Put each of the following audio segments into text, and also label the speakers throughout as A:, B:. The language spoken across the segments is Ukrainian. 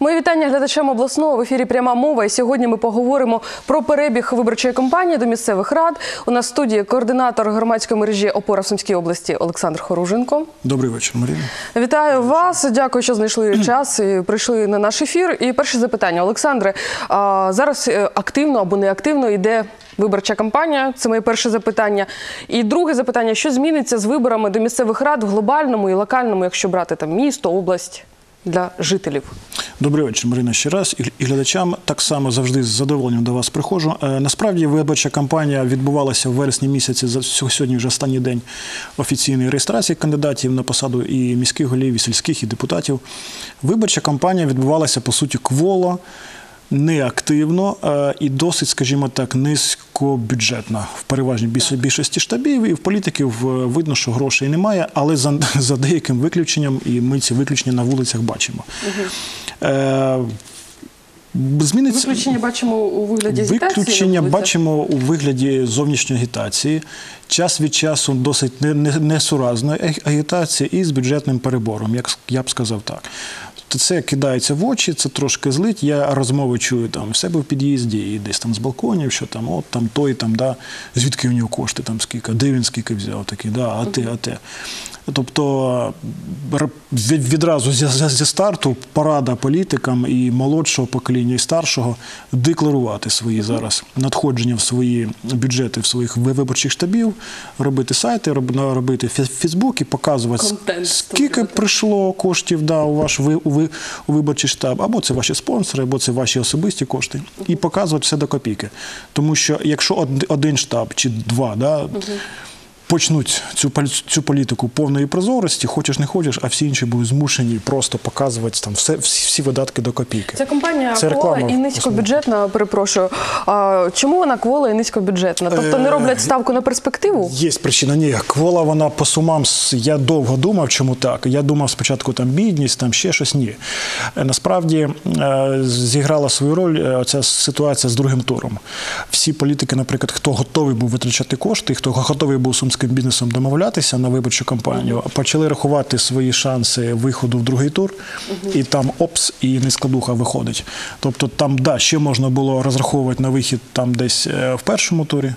A: Мої вітання глядачам обласного в ефірі пряма мова. І сьогодні ми поговоримо про перебіг виборчої кампанії до місцевих рад. У нас в студії координатор громадської мережі Опора в Сумській області Олександр Хоруженко.
B: Добрий вечір, Маріна.
A: Вітаю вас. Дякую, що знайшли час і прийшли на наш ефір. І перше запитання, Олександре. а, Зараз е, активно або не активно йде виборча кампанія. Це моє перше запитання. І друге запитання: що зміниться з виборами до місцевих рад в глобальному і локальному, якщо брати там місто, область для жителів?
B: Добрий вечір, Марина. Ще раз і глядачам так само завжди з задоволенням до вас приходжу. Е, насправді виборча кампанія відбувалася в вересні місяці. Сьогодні вже останній день офіційної реєстрації кандидатів на посаду і міських голів, і сільських, і депутатів. Виборча кампанія відбувалася по суті кволо. Неактивно е, і досить, скажімо так, низькобюджетна в переважній більшості штабів і в політиків е, видно, що грошей немає, але за, за деяким виключенням, і ми ці виключення на вулицях бачимо. Е, Зміниться
A: Виключення бачимо у вигляді агітації.
B: Виключення бачимо у вигляді зовнішньої агітації. Час від часу досить не- не- несуразної агітації і з бюджетним перебором, як я б сказав так. То це кидається в очі, це трошки злить. Я розмови чую там в себе в під'їзді і десь там з балконів, що там, от там той, там, да, звідки в нього кошти, там скільки, де він скільки взяв, такий, да, а ти, а те. Тобто відразу зі, старту порада політикам і молодшого покоління, і старшого декларувати свої зараз надходження в свої бюджети в своїх виборчих штабів, робити сайти, роб- робити фе- Фейсбук і показувати,
A: Контент
B: скільки прийшло коштів да, у ваш ви- у, ви- у виборчий штаб, або це ваші спонсори, або це ваші особисті кошти, і показувати все до копійки. Тому що якщо один штаб чи два, да, почнуть цю цю політику повної прозорості, хочеш не хочеш, а всі інші будуть змушені просто показувати там все всі, всі видатки до копійки.
A: Ця компанія
B: Це
A: квола
B: реклама,
A: і низькобюджетна, перепрошую. А, чому вона квола і низькобюджетна? Тобто не
B: Е,
A: роблять ставку на перспективу?
B: Є причина. Ні, квола вона по сумам. Я довго думав, чому так. Я думав спочатку там бідність, там ще щось. Ні. Е, Насправді е, зіграла свою роль ця ситуація з другим туром. Всі політики, наприклад, хто готовий був витрачати кошти, хто готовий був з сумським бізнесом домовлятися на виборчу кампанію, почали рахувати свої шанси виходу в другий тур, і там опс, і нескладуха виходить. Тобто там, да, ще можна було розраховувати на вихід там десь е, в першому турі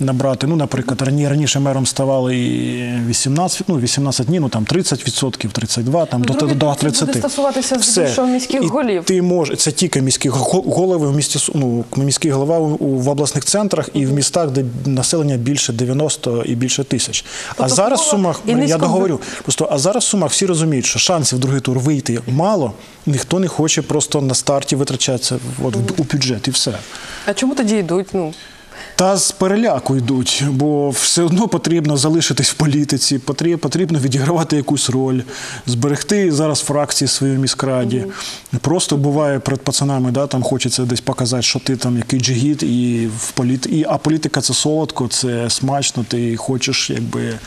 B: набрати. Ну, наприклад, рані- раніше мером ставали і 18, ну, 18 ні, ну там 30%, 32, там
A: Ну,
B: до, до
A: це
B: 30.
A: буде стосуватися
B: Все.
A: здебільшого міських
B: І
A: голів.
B: Ти можеш, це тільки міські го- голови в місті, ну, міський голова у, в обласних центрах і в містах, де населення більше 90 і більше тисяч. а
A: Тобто
B: зараз в Сумах, я договорю, просто, а зараз в Сумах всі розуміють, що шансів в другий тур вийти мало, ніхто не хоче просто на старті витрачатися от, в- у бюджет і все.
A: А чому тоді йдуть? Ну
B: Та з переляку йдуть, бо все одно потрібно залишитись в політиці, потрібно, відігравати якусь роль, зберегти зараз фракції свої в міськраді. Просто буває перед пацанами, да, там хочеться десь показати, що ти там який джигіт, і в політ... і, а політика це солодко, це смачно, ти хочеш якби.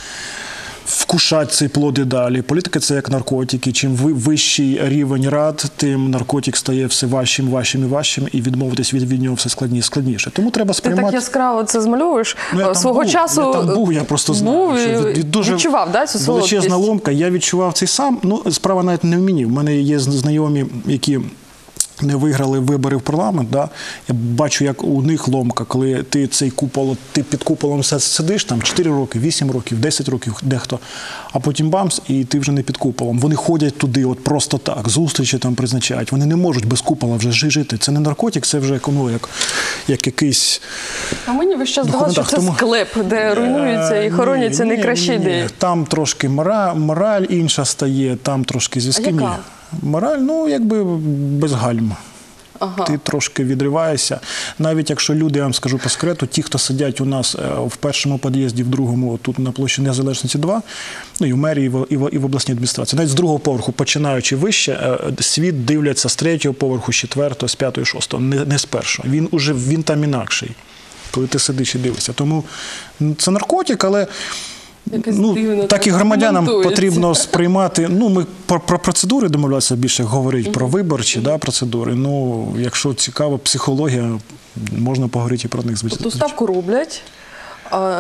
B: Вкушати ці плоди далі. Політика це як наркотики. Чим ви- вищий рівень рад, тим наркотик стає все важчим, важчим і важчим, і відмовитись від, від нього все складніше, складніше. Тому треба
A: ти
B: сприймати.
A: так яскраво це змальовуєш.
B: Ну, я
A: Свого
B: був,
A: часу
B: я там був, я просто знаю,
A: був
B: що від- дуже
A: відчував да, цю
B: величезна ломка. Я відчував цей сам. Ну, справа навіть не в мені. У мене є знайомі, які. Не виграли вибори в парламент, да? я бачу, як у них ломка, коли ти цей купол, ти під куполом сидиш там 4 роки, 8 років, 10 років, дехто, а потім бамс, і ти вже не під куполом. Вони ходять туди, от просто так, зустрічі там призначають. Вони не можуть без купола вже жити. Це не наркотик, це вже ну, як, як якийсь
A: А мені час
B: Ну,
A: здавалося, що це
B: тому-
A: склеп, де руйнуються і
B: Е,
A: хороняться найкращі ідеї.
B: Там трошки мораль, мораль інша стає, там трошки зв'язки. Ні. Мораль, ну якби без гальм.
A: Ага.
B: Ти трошки відриваєшся. Навіть якщо люди, я вам скажу по секрету, ті, хто сидять у нас е, в першому під'їзді, в другому, тут на площі Незалежності 2, ну і в мерії, і в, і в, і в обласній адміністрації, навіть з другого поверху, починаючи вище, е, світ дивляться з третього поверху, з четвертого, з п'ятого, з шостого, не, не з першого. Він уже він там інакший, коли ти сидиш і дивишся. Тому це наркотик, але.
A: Якось
B: Ну,
A: дивно
B: так і громадянам потрібно сприймати. Ну, ми про, про процедури домовлятися більше говорити, про виборчі да, процедури. Ну, якщо цікава психологія, можна поговорити і про них звичайно.
A: Ту ставку роблять.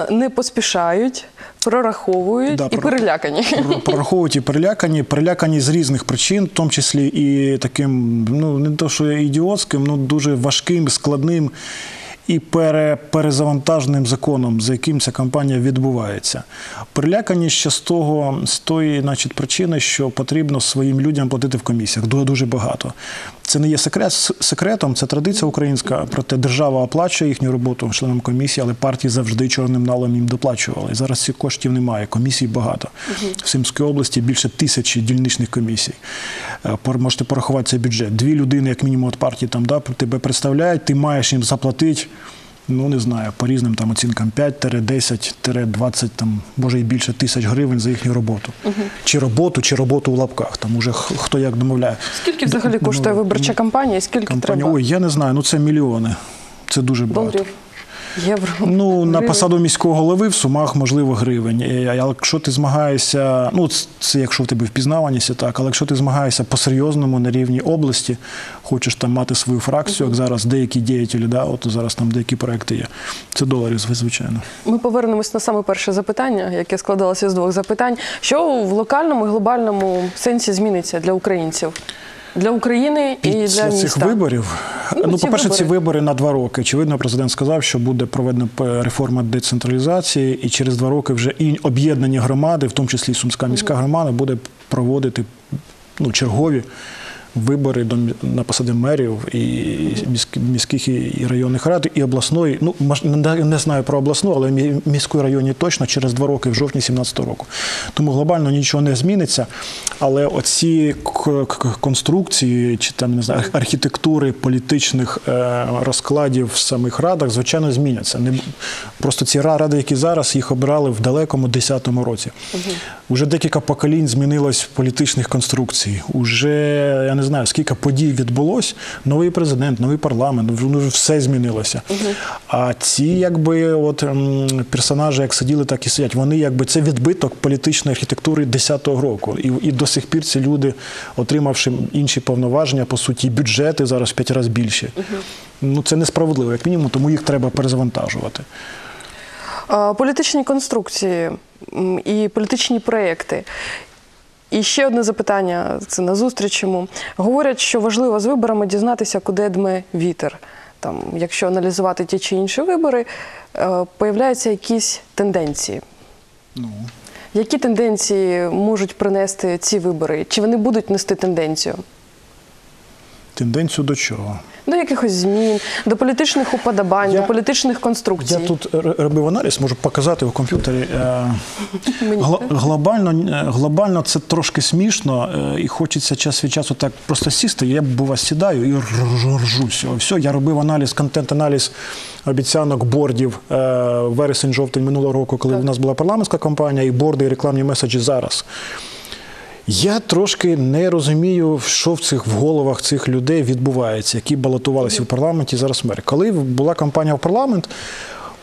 A: не поспішають, прораховують
B: Да,
A: і
B: про-
A: перелякані.
B: Прораховують і перелякані, перелякані з різних причин, в тому числі і таким, ну не то, що ідіотським, ну дуже важким, складним і пере, перезавантаженим законом, за яким ця кампанія відбувається. Прилякані ще з того, з тої, значить, причини, що потрібно своїм людям платити в комісіях. Дуже дуже багато. Це не є секрет секретом, це традиція українська. Проте держава оплачує їхню роботу членам комісії, але партії завжди чорним налом їм доплачували. Зараз цих коштів немає. Комісій багато. В Симській області більше тисячі дільничних комісій. Е, Можете порахувати цей бюджет. Дві людини, як мінімум, від партії там да, тебе представляють, ти маєш їм заплатити. Ну, не знаю, по різним там оцінкам 5-10-20, там, може і більше тисяч гривень за їхню роботу. Чи роботу, чи роботу у лапках. Там уже хто як домовляє.
A: Скільки взагалі коштує виборча кампанія? Скільки
B: Компанія,
A: треба
B: ой, я не знаю, ну це мільйони. Це дуже багато.
A: доларів, євро?
B: Ну, на посаду міського голови в сумах, можливо, гривень. А якщо ти змагаєшся, ну це- якщо в тебе впізнаваність, так, але якщо ти змагаєшся по-серйозному на рівні області, хочеш там мати свою фракцію, як зараз деякі діятелі, да, от зараз там деякі проекти є. Це доларів, звичайно.
A: Ми повернемось на саме перше запитання, яке складалося з двох запитань. Що в локальному і глобальному сенсі зміниться для українців? Для України і для міста?
B: цих виборів,
A: Ну,
B: ну, по-перше, ці
A: вибори.
B: вибори на два роки. Очевидно, президент сказав, що буде проведена реформа децентралізації, і через два роки вже і об'єднані громади, в тому числі і Сумська міська громада, буде проводити ну, чергові вибори до на посади мерів і міських і- районних рад, і обласної. Ну, не знаю про обласну, але мі- міської районні точно через два роки, в жовтні 17 року. Тому глобально нічого не зміниться. Але оці конструкції чи там не знаю архітектури політичних е, розкладів в самих радах, звичайно, зміняться. Не просто ці ради, які зараз їх обирали в далекому 10-му році. Уже декілька поколінь змінилось політичних конструкцій. Уже я не знаю, скільки подій відбулось. Новий президент, новий парламент, ну, все змінилося. А ці, якби, от персонажі, як сиділи, так і сидять. Вони якби це відбиток політичної архітектури 10-го року. І, і до сих пір ці люди, отримавши інші повноваження, по суті, бюджети зараз в п'ять разів більші. Ну це несправедливо, як мінімум, тому їх треба перезавантажувати.
A: Політичні конструкції і політичні проекти. І ще одне запитання: це на зустріч йому. Говорять, що важливо з виборами дізнатися, куди дме вітер. Там, якщо аналізувати ті чи інші вибори, е, появляються якісь тенденції.
B: Ну.
A: Які тенденції можуть принести ці вибори? Чи вони будуть нести тенденцію?
B: Тенденцію до чого?
A: До якихось змін, до політичних уподобань,
B: Я-
A: до політичних конструкцій.
B: Я тут робив аналіз, можу показати в комп'ютері. Е,
A: теж.
B: Глобально, е, глобально це трошки смішно, е, і хочеться час від часу так просто сісти. Я бува сідаю і р- ржу з цього. Все, я робив аналіз, контент-аналіз обіцянок бордів вересень-жовтень минулого року, коли
A: Так.
B: в нас була парламентська кампанія, і борди, і рекламні меседжі зараз. Я трошки не розумію, що в цих в головах цих людей відбувається, які балотувалися в парламенті зараз мери. Коли була кампанія в парламент,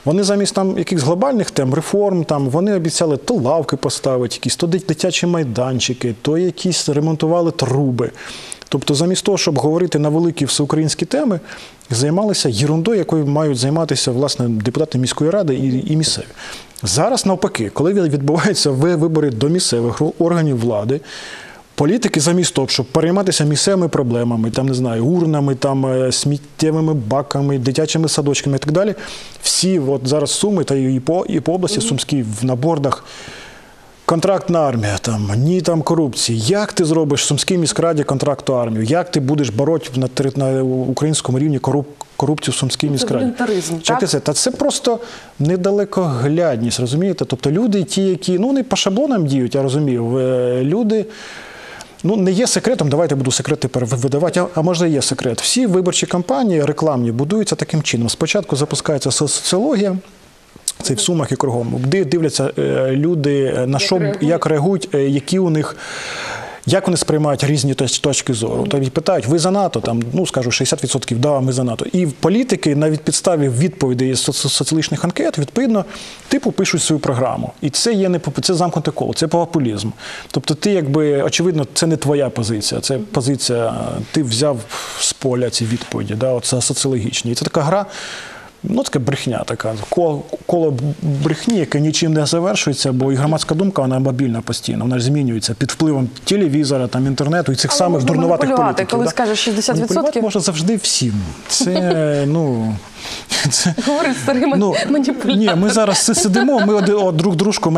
B: вони замість там якихось глобальних тем, реформ, там вони обіцяли то лавки поставити, якісь, то дитячі майданчики, то якісь ремонтували труби. Тобто, замість того, щоб говорити на великі всеукраїнські теми, займалися єрундою, якою мають займатися власне депутати міської ради і, і місцеві. Зараз навпаки, коли відбуваються вибори до місцевих органів влади, Політики замість того, щоб перейматися місцевими проблемами, там не знаю, урнами, там е, сміттєвими баками, дитячими садочками і так далі. Всі от зараз суми та і по і по області Сумській в на бордах. Контрактна армія, там ні там корупції. Як ти зробиш в Сумській міськраді контрактну армію? Як ти будеш бороти на, на українському рівні коруп, корупцію в Сумській міськраді?
A: волюнтаризм,
B: Що це? Та це просто недалекоглядність, розумієте? Тобто люди, ті, які ну не по шаблонам діють, я розумію. е, Люди. Ну, не є секретом, давайте буду секрети перевидавати, а, а може є секрет. Всі виборчі кампанії рекламні будуються таким чином. Спочатку запускається соціологія, це в сумах і кругом. Де дивляться е, люди, е, на що як реагують, е, які у них. Як вони сприймають різні точки зору? Тобто питають, ви за НАТО? Там, ну скажу, 60% да, ми за НАТО. І політики навіть підставі відповідей з соціологічних анкет, відповідно, типу пишуть свою програму. І це є не це замкнуте коло, це популізм. Тобто, ти якби очевидно, це не твоя позиція, це позиція. Ти взяв з поля ці відповіді, да, от це соціологічні. І це така гра. Ну, таке брехня така. Коло, брехні, яке нічим не завершується, бо і громадська думка вона мобільна постійно, вона ж змінюється під впливом телевізора, там, інтернету і цих
A: Але
B: самих дурнуватих політиків.
A: коли
B: да.
A: скажеш 60%.
B: Маніпулювати може завжди всім. Це, ну, це,
A: Говорить старий
B: Ну,
A: маніпулятор.
B: ні, ми зараз сидимо, ми один, о, друг дружку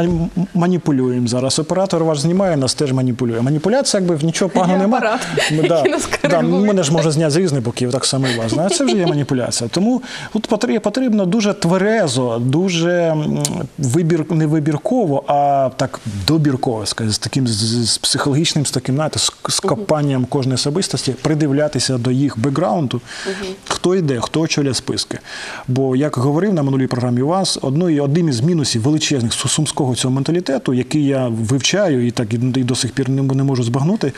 B: маніпулюємо зараз. Оператор ваш знімає, нас теж маніпулює. Маніпуляція, якби нічого поганого немає.
A: який
B: да, мене ж може зняти з різних боків, так само і вас. Знаєте, це вже є маніпуляція. Тому тут потрібно дуже тверезо, дуже вибір, не вибірково, а так добірково, скажімо, з таким з, з психологічним, з таким, знаєте, з, з копанням кожної особистості, придивлятися до їх бекграунду, хто йде, хто очолює списки. Бо, як говорив на минулій програмі у вас, одною, одним із мінусів величезних сумського цього менталітету, який я вивчаю і так і, до сих пір не, можу збагнути,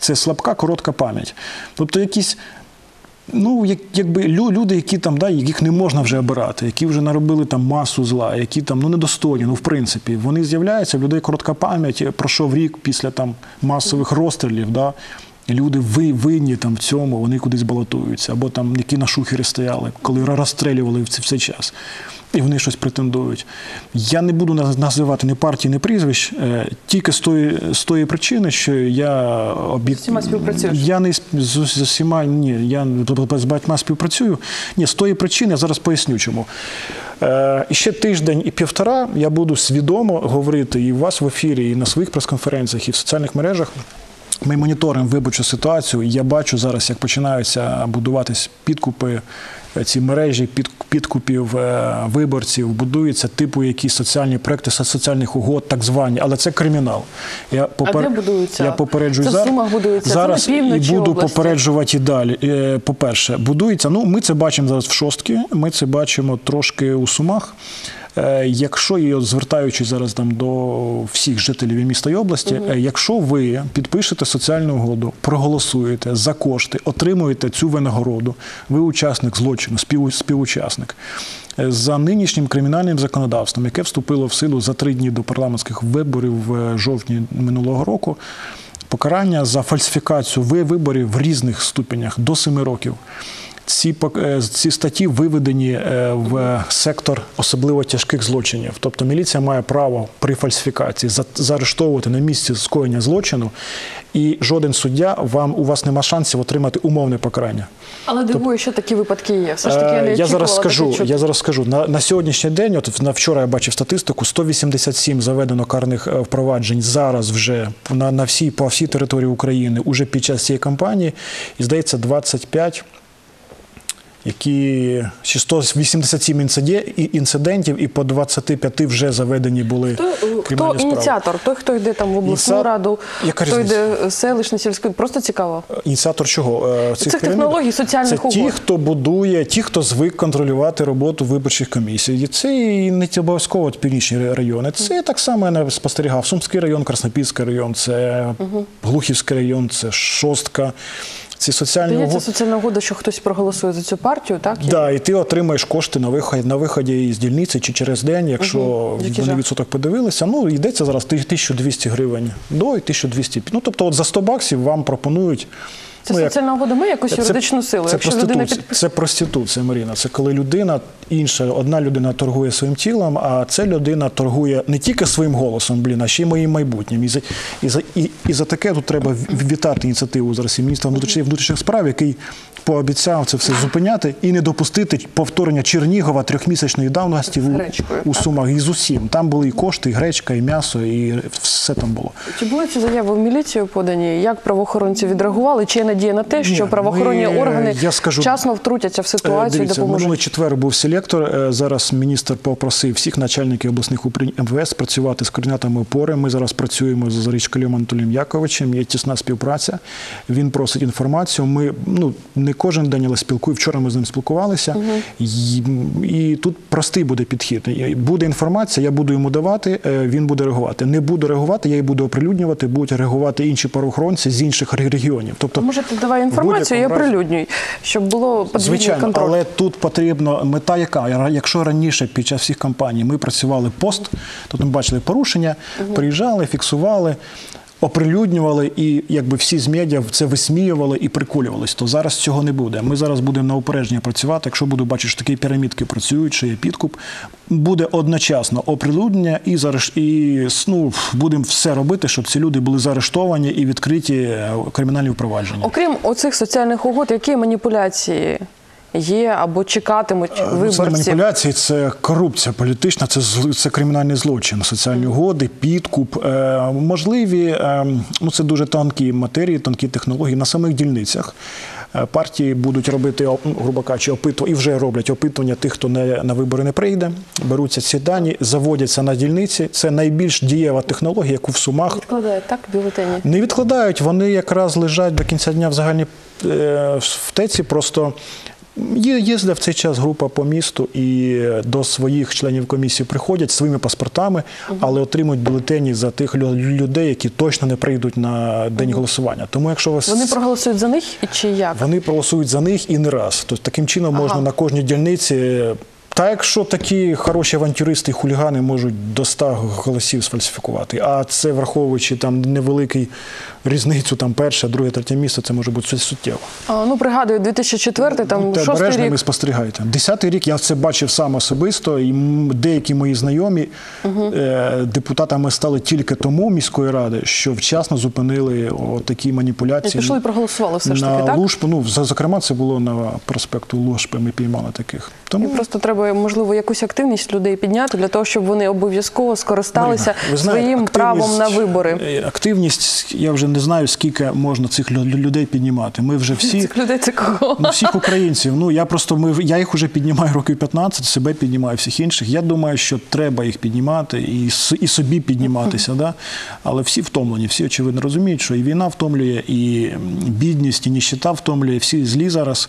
B: це слабка, коротка пам'ять. Тобто якісь. Ну, як, якби лю- люди, які там, да, яких не можна вже обирати, які вже наробили там масу зла, які там ну недостойні, ну в принципі, вони з'являються, в людей коротка пам'ять, пройшов рік після там масових розстрілів, да, люди ви, винні там в цьому, вони кудись балотуються, або там які на шухері стояли, коли розстрілювали в цей, час. І вони щось претендують. Я не буду називати ні партії, ні прізвищ, е, тільки з тої, з тої причини, що я об'єкт...
A: З усіма співпрацюєш?
B: Я не з, з, з усіма, ні, я з багатьма співпрацюю. Ні, з тої причини я зараз поясню чому. Е, і ще тиждень і півтора я буду свідомо говорити і у вас в ефірі, і на своїх прес-конференціях, і в соціальних мережах. Ми моніторимо виборчу ситуацію. і Я бачу зараз, як починаються будуватись підкупи, ці мережі підкупів е, виборців, будуються типу якісь соціальні проекти соціальних угод, так звані, але це кримінал. Я
A: де будуються?
B: Я попереджую
A: Це в. Сумах будується, це
B: зараз
A: на півночі
B: і буду
A: області.
B: попереджувати і далі. Е, По-перше, будується. Ну, ми це бачимо зараз в шостки. Ми це бачимо трошки у Сумах. Е, Якщо і звертаючись зараз там до всіх жителів міста і області, е, якщо ви підпишете соціальну угоду, проголосуєте за кошти, отримуєте цю винагороду, ви учасник злочину, спів, співучасник. Е, За нинішнім кримінальним законодавством, яке вступило в силу за три дні до парламентських виборів в жовтні минулого року, покарання за фальсифікацію ви- виборів в різних ступенях до семи років. Ці, е, ці статті виведені е, в сектор особливо тяжких злочинів. Тобто міліція має право при фальсифікації за- заарештовувати на місці скоєння злочину, і жоден суддя вам у вас нема шансів отримати умовне покарання.
A: Але дивує, що такі випадки є. Все ж таки я не
B: Е, я зараз скажу.
A: таке чути.
B: Я зараз скажу на, на сьогоднішній день. От на вчора я бачив статистику: 187 заведено карних впроваджень зараз вже на, на всій по всій території України уже під час цієї кампанії. І здається, 25 які чи 187 інциде- і- інцидентів, і по 25 вже заведені були
A: Хто, хто
B: кримінальні справи.
A: ініціатор? Той, хто йде там в обласну
B: Ініціа-
A: раду,
B: Яка
A: хто
B: різниця?
A: йде селищну сільську. Просто цікаво.
B: Ініціатор чого? Е, Цих,
A: Цих технологій, соціальних
B: Це ті, хто будує, ті, хто звик контролювати роботу виборчих комісій. І це і не обов'язково північні райони. Це так само я не спостерігав. Сумський район, Краснопільський район, це Глухівський район, це Шостка. Ці соціальні угоди.
A: соціальна угода, що хтось проголосує за цю партію, так?
B: Да, і ти отримаєш кошти на виході, на виході із дільниці чи через день, якщо
A: угу.
B: вони відсоток подивилися. Ну, йдеться зараз 1200 гривень до і 1200. Ну, тобто, от за 100 баксів вам пропонують.
A: Це
B: ну, як-
A: соціальна угода має якусь юридичну силу.
B: Це
A: Якщо
B: проституція,
A: підписує.
B: це проституція, Маріна. Це коли людина інша, одна людина торгує своїм тілом, а ця людина торгує не тільки своїм голосом, блін, а ще й моїм майбутнім. І за, і за, і, і за таке тут треба вітати ініціативу зараз і міністра внутрішніх, внутрішніх справ, який пообіцяв це все зупиняти і не допустити повторення Чернігова трьохмісячної давності в,
A: гречкою,
B: у. Сумах. І з усім. Там були і кошти, і гречка, і м'ясо, і все там було.
A: Чи були ці заяви в міліцію подані? Як правоохоронці відреагували? Чи є надія на те, що
B: Ні,
A: правоохоронні
B: ми,
A: органи
B: я скажу,
A: вчасно втрутяться в
B: Е,
A: ситуацію і
B: Дивіться,
A: допоможуть?
B: минулий четвер був селектор. Е, Зараз міністр попросив всіх начальників обласних управлінь МВС працювати з координатами опори. Ми зараз працюємо з Зарічкалем Анатолієм Яковичем. Є тісна співпраця. Він просить інформацію. Ми ну не кожен день, але спілкую. Вчора ми з ним спілкувалися. І, і тут простий буде підхід. Буде інформація, я буду йому давати. е, Він буде реагувати. Не буду реагувати, я її буду оприлюднювати. Будуть реагувати інші правоохоронці з інших регіонів. Тобто,
A: Може, ти давай інформацію, я прилюднюй, щоб було подвійний
B: Звичайно,
A: контроль.
B: але тут потрібно мета, яка якщо раніше під час всіх кампаній ми працювали пост, то ми бачили порушення, приїжджали, фіксували. Оприлюднювали, і якби всі з медіа це висміювали і приколювались. То зараз цього не буде. Ми зараз будемо на упередження працювати. Якщо буду бачити, що такі пірамідки працюють, що є підкуп, буде одночасно оприлюднення і зараз і ну, будемо все робити, щоб ці люди були заарештовані і відкриті е, кримінальні впровадження.
A: Окрім оцих соціальних угод, які маніпуляції є або чекатимуть
B: Ну, Це не маніпуляції, це корупція політична, це це кримінальний злочин, соціальні угоди, підкуп. Е, можливі, е, ну це дуже тонкі матерії, тонкі технології на самих дільницях. Е, Партії будуть робити, ну, грубо кажучи, опитування, і вже роблять опитування тих, хто не, на вибори не прийде. Беруться ці дані, заводяться на дільниці. Це найбільш дієва технологія, яку в Сумах
A: Відкладають так бюлетені.
B: не відкладають, вони якраз лежать до кінця дня в загальній е, в теці. Просто є, їздить в цей час група по місту і до своїх членів комісії приходять зі своїми паспортами, але отримують бюлетені за тих людей, які точно не прийдуть на день голосування. Тому якщо вас
A: Вони проголосують за них чи як?
B: вони проголосують за них і не раз. Тобто таким чином можна на кожній дільниці. Та якщо такі хороші авантюристи і хулігани можуть до 100 голосів сфальсифікувати, а це враховуючи там невеликий різницю, там перше, друге, третє місце, це може бути суттєво.
A: А, ну пригадую, 2004 там
B: Будьте
A: шостий
B: обережними,
A: рік.
B: спостерігайте. Десятий рік я це бачив сам особисто, і деякі мої знайомі е, депутатами стали тільки тому міської ради, що вчасно зупинили такі
A: І
B: маніпуляції.
A: пішли і проголосували все ж
B: на
A: таки, так?
B: Лужпу, ну, зокрема, це було на проспекту Лужпи, ми піймали таких.
A: І
B: Тому
A: просто треба, можливо, якусь активність людей підняти для того, щоб вони обов'язково скористалися
B: Марина, ви знаєте,
A: своїм правом на вибори.
B: е, Активність, я вже не знаю, скільки можна цих людей піднімати. Ми вже всі.
A: Цих людей це кого?
B: Ну, всіх українців. Ну я просто ми я їх вже піднімаю років 15, себе піднімаю всіх інших. Я думаю, що треба їх піднімати і, і собі підніматися. Да? Але всі втомлені, всі очевидно розуміють, що і війна втомлює, і бідність, і ніщита втомлює, всі злі зараз.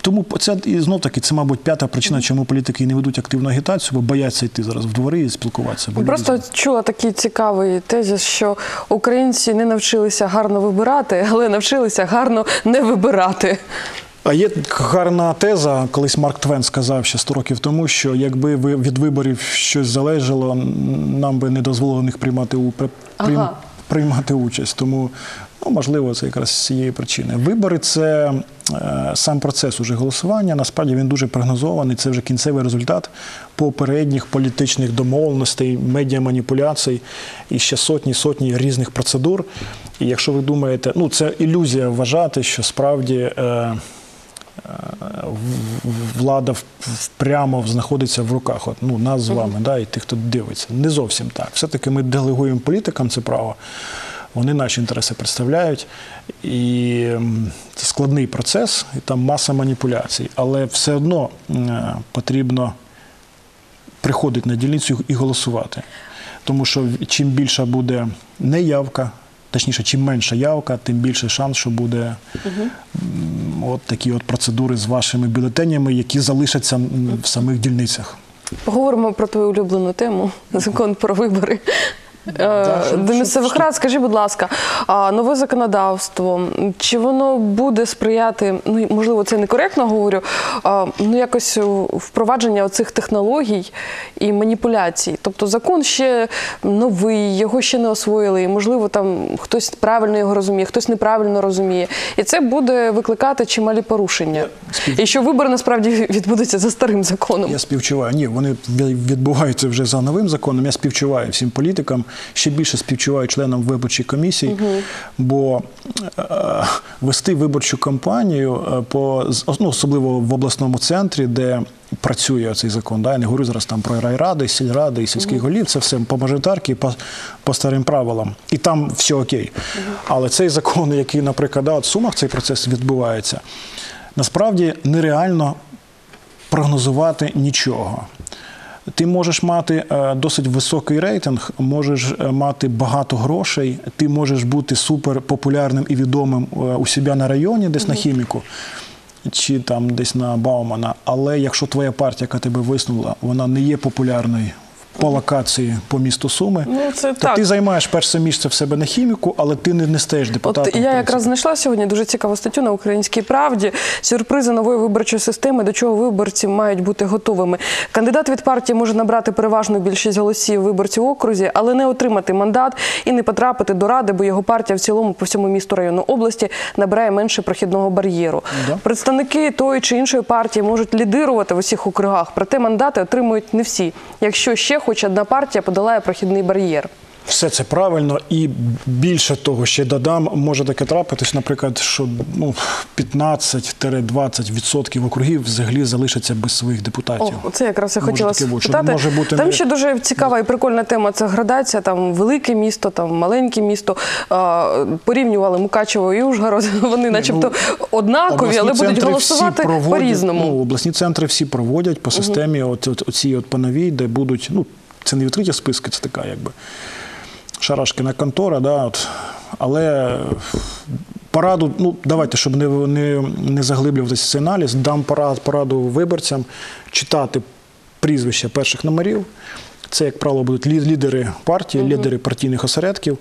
B: Тому це і знов таки це, мабуть, п'ята причина, чому політики не ведуть активну агітацію, бо бояться йти зараз в двори і спілкуватися. Бо люди
A: Просто чула такий цікавий тезіс, що українці не навчилися гарно вибирати, але навчилися гарно не вибирати.
B: А є гарна теза, колись Марк Твен сказав ще 100 років тому, що якби ви від виборів щось залежало, нам би не дозволили в них приймати у
A: Ага.
B: приймати участь. Тому ну, можливо, це якраз з цієї причини. Вибори це е, сам процес уже голосування. Насправді він дуже прогнозований. Це вже кінцевий результат попередніх політичних домовленостей, медіаманіпуляцій і ще сотні сотні різних процедур. І якщо ви думаєте, ну це ілюзія вважати, що справді. Е, влада в- в- прямо знаходиться в руках от, ну, нас з вами, да, і тих, хто дивиться. Не зовсім так. Все-таки ми делегуємо політикам це право. Вони наші інтереси представляють, і це складний процес, і там маса маніпуляцій. Але все одно потрібно приходити на дільницю і голосувати. Тому що чим більша буде неявка, точніше, чим менша явка, тим більше шанс, що буде м, от такі от процедури з вашими бюлетенями, які залишаться в самих дільницях.
A: Поговоримо про твою улюблену тему закон про вибори. До місцевих рад, скажи, будь ласка, нове законодавство, чи воно буде сприяти, ну можливо, це некоректно говорю, ну якось впровадження оцих технологій і маніпуляцій. Тобто закон ще новий, його ще не освоїли, і можливо, там хтось правильно його розуміє, хтось неправильно розуміє. І це буде викликати чималі порушення. І що вибори насправді відбудуться за старим законом.
B: Я співчуваю. Ні, вони відбуваються вже за новим законом. Я співчуваю всім політикам, ще більше співчуваю членам виборчої комісії, бо е, вести виборчу кампанію е, по ну, особливо в обласному центрі, де працює цей закон. Да? Я не говорю зараз там про райради, сільради і сільських голів. Це все по мажоритарки, по, по старим правилам. І там все окей. Але цей закон, який, наприклад, да, от в Сумах цей процес відбувається, насправді нереально прогнозувати нічого. Ти можеш мати е, досить високий рейтинг, можеш е, мати багато грошей, ти можеш бути супер популярним і відомим е, у себе на районі, десь на хіміку, чи там десь на Баумана. Але якщо твоя партія, яка тебе висунула, вона не є популярною по локації по місту Суми.
A: Ну, це
B: то
A: так.
B: ти займаєш перше місце в себе на хіміку, але ти не, не депутатом.
A: От я якраз знайшла сьогодні дуже цікаву статтю на українській правді. Сюрпризи нової виборчої системи, до чого виборці мають бути готовими. Кандидат від партії може набрати переважну більшість голосів виборців окрузі, але не отримати мандат і не потрапити до ради, бо його партія в цілому по всьому місту району області набирає менше прохідного бар'єру.
B: Да.
A: Представники тої чи іншої партії можуть лідирувати в усіх округах, проте мандати отримують не всі, якщо ще хоч одна партія подолає прохідний бар'єр.
B: Все це правильно, і більше того, ще додам, може таке трапитись, наприклад, що ну, 15-20% округів взагалі залишаться без своїх депутатів.
A: О, це якраз я хотіла спитати.
B: може бути
A: там
B: не-
A: ще дуже цікава і прикольна тема. Це градація, там велике місто, там маленьке місто. А, порівнювали Мукачево і Ужгород. Вони, начебто, однакові, але будуть голосувати
B: проводять,
A: по-різному.
B: Ну, обласні центри всі проводять по системі от, от, оцій от пановій, де будуть, ну, це не відкриті списки, це така якби шарашкина контора, да, от, але пораду, ну давайте, щоб не, не, не заглиблюватися цей аналіз, дам порад, пораду виборцям читати прізвища перших номерів. Це, як правило, будуть лідери партії, лідери партійних осередків.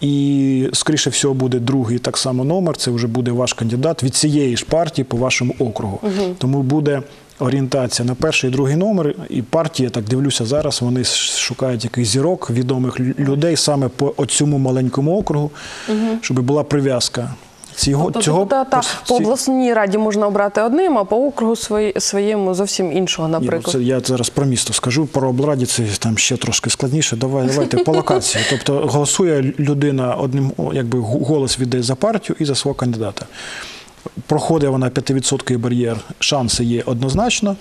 B: І, скоріше всього, буде другий так само номер. Це вже буде ваш кандидат від цієї ж партії по вашому округу. Тому буде орієнтація на перший і другий номер. І партія, так дивлюся зараз, вони шукають якийсь зірок відомих людей саме по цьому маленькому округу, щоб була прив'язка. Цього,
A: Тобто
B: цього
A: депутата
B: ось
A: по обласній раді можна обрати одним, а по округу свої- своєму зовсім іншого, наприклад.
B: це я зараз про місто скажу. Про облраді це там ще трошки складніше. Давай, давайте по локації. Тобто голосує людина одним, якби голос віддає за партію і за свого кандидата. Проходить вона 5% бар'єр, шанси є однозначно.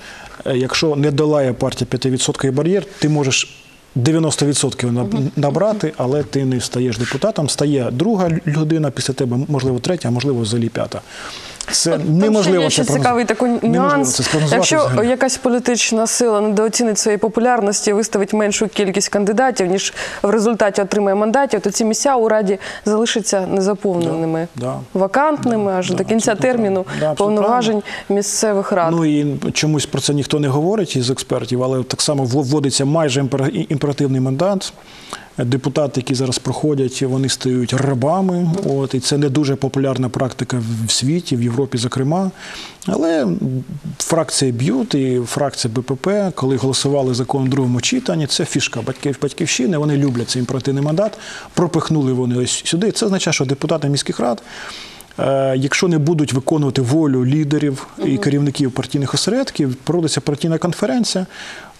B: Е, Якщо не долає партія 5% бар'єр, ти можеш 90% набрати, але ти не стаєш депутатом. Стає друга людина після тебе, можливо, третя, а можливо, взагалі п'ята. Це
A: Там
B: неможливо
A: ще
B: це
A: цікавий такий нюанс.
B: це
A: Якщо
B: взагалі.
A: якась політична сила недооцінить своєї популярності виставить меншу кількість кандидатів, ніж в результаті отримає мандатів, то ці місця у раді залишаться незаповненими,
B: Да, да.
A: вакантними аж до кінця терміну.
B: Да,
A: повноважень місцевих рад.
B: Ну і чомусь про це ніхто не говорить із експертів, але так само вводиться майже імперативний мандат. Депутати, які зараз проходять, вони стають рабами. От, і це не дуже популярна практика в- в світі, в Європі, зокрема. Але фракція б'ют і фракція БПП, коли голосували закон у другому читанні, це фішка батьків батьківщини. Вони люблять цей імперативний мандат. Пропихнули вони ось сюди. Це означає, що депутати міських рад. Е, Якщо не будуть виконувати волю лідерів і керівників партійних осередків, проводиться партійна конференція,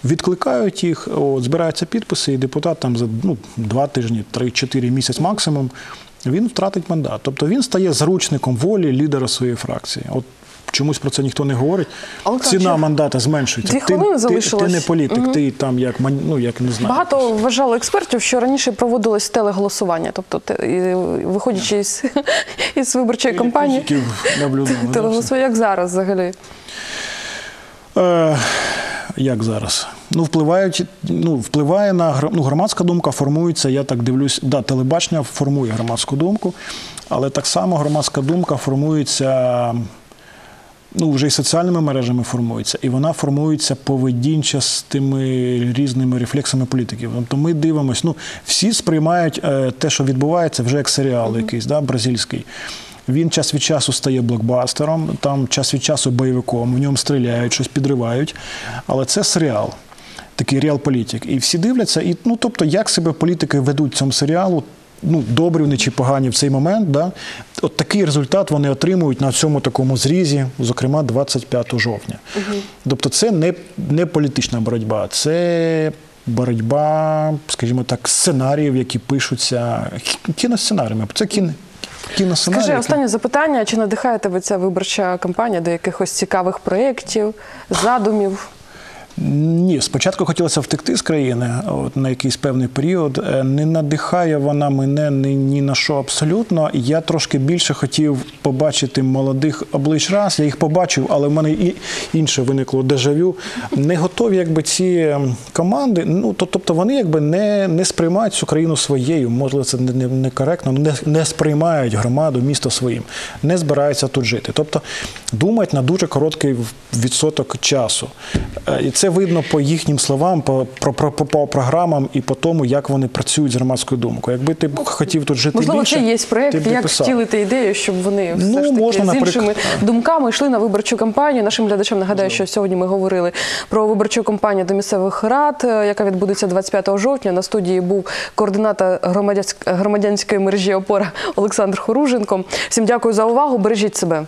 B: відкликають їх, от, збираються підписи, і депутат там за ну, два тижні, три-чотири місяць максимум, він втратить мандат. Тобто він стає заручником волі лідера своєї фракції. От чомусь про це ніхто не говорить.
A: Олександр,
B: Ціна мандата зменшується. Ти, ти, ти не політик, ти там як ну, як не знаю.
A: Багато вважало експертів, що раніше проводилось телеголосування, тобто те- виходячи із, із виборчої кампанії, телеголосування, як зараз взагалі.
B: Е, як зараз? Ну, впливають, ну, впливає на ну, громадська думка, формується, я так дивлюсь, да, телебачення формує громадську думку, але так само громадська думка формується. Ну, вже і соціальними мережами формується, і вона формується поведінча з тими різними рефлексами політиків. Тобто ми дивимося, ну всі сприймають е, те, що відбувається, вже як серіал якийсь, да, бразильський. Він час від часу стає блокбастером, там час від часу бойовиком, в ньому стріляють, щось підривають. Але це серіал, такий реал-політик. І всі дивляться, і ну тобто, як себе політики ведуть в цьому серіалу, ну, добрі вони чи погані в цей момент, да? от такий результат вони отримують на цьому такому зрізі, зокрема 25 жовтня. Тобто це не, не політична боротьба, це боротьба, скажімо так, сценаріїв, які пишуться кі- кіносценаріями. Це кін, кіносценарії.
A: Скажи, останнє запитання: чи надихає тебе ця виборча кампанія до якихось цікавих проєктів, задумів?
B: Ні, спочатку хотілося втекти з країни от, на якийсь певний період. Е, Не надихає вона мене ні, ні на що абсолютно. Я трошки більше хотів побачити молодих облич раз. Я їх побачив, але в мене і інше виникло дежавю. Не готові, якби ці ем, команди. Ну то, тобто вони якби не, не сприймають цю країну своєю. Можливо, це не, не, коректно, не, не сприймають громаду, місто своїм, не збираються тут жити. Тобто думають на дуже короткий відсоток часу. Е, І це видно по їхнім словам, по, про, про, по, по програмам і по тому, як вони працюють з громадською думкою. Якби ти хотів тут жити
A: Можливо,
B: більше,
A: це є
B: ти
A: проєкт, як втілити ідею, щоб вони все
B: Ну,
A: ж таки
B: можна,
A: з іншими думками йшли на виборчу кампанію. Нашим глядачам нагадаю, що сьогодні ми говорили про виборчу кампанію до місцевих рад, е, яка відбудеться 25 жовтня. На студії був координатор громадянськ- громадянської мережі опора Олександр Хоруженко. Всім дякую за увагу. Бережіть себе.